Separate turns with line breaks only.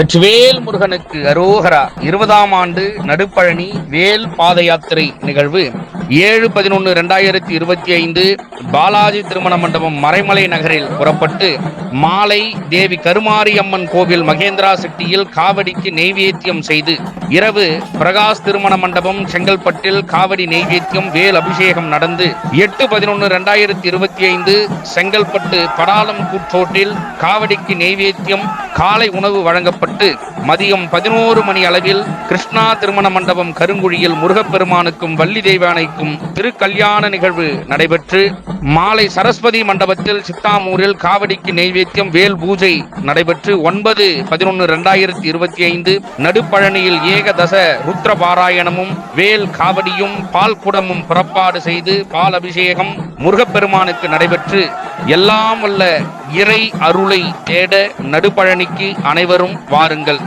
வெற்றிவேல் முருகனுக்கு அரோகரா. இருபதாம் ஆண்டு நடுப்பழனி வேல் பாத யாத்திரை நிகழ்வு. ஏழு பதினொன்று ரெண்டாயிரத்தி இருபத்தி ஐந்து பாலாஜி திருமண மண்டபம் மறைமலை நகரில் புறப்பட்டு மாலை தேவி கருமாரியம்மன் கோவில் மகேந்திரா சிட்டியில் காவடிக்கு நெய்வேத்தியம் செய்து. இரவு பிரகாஷ் திருமண மண்டபம் செங்கல்பட்டில் காவடி நெய்வேத்தியம் வேல் அபிஷேகம் நடந்து. எட்டு பதினொன்று இரண்டாயிரத்தி இருபத்தி ஐந்து செங்கல்பட்டு படாலம் கூட்டோட்டில் காவடிக்கு நெய்வேத்தியம் காலை உணவு வழங்கப்பட்டு Boop. மதியம் பதினோரு மணி அளவில் கிருஷ்ணா திருமண மண்டபம் கருங்குழியில் முருகப்பெருமானுக்கும் வள்ளி தெய்வானைக்கும் திருக்கல்யாண நிகழ்வு நடைபெற்று மாலை சரஸ்வதி மண்டபத்தில் சித்தாமூரில் காவடிக்கு நெய்வேத்தியம் வேல் பூஜை நடைபெற்று ஒன்பது பதினொன்று ரெண்டாயிரத்தி இருபத்தி ஐந்து நடுப்பழனியில் ஏகதச ருத்ர பாராயணமும் வேல் காவடியும் பால் குடமும் புறப்பாடு செய்து பால் அபிஷேகம் முருகப்பெருமானுக்கு நடைபெற்று எல்லாம் வல்ல இறை அருளை தேட நடுப்பழனிக்கு அனைவரும் வாருங்கள்.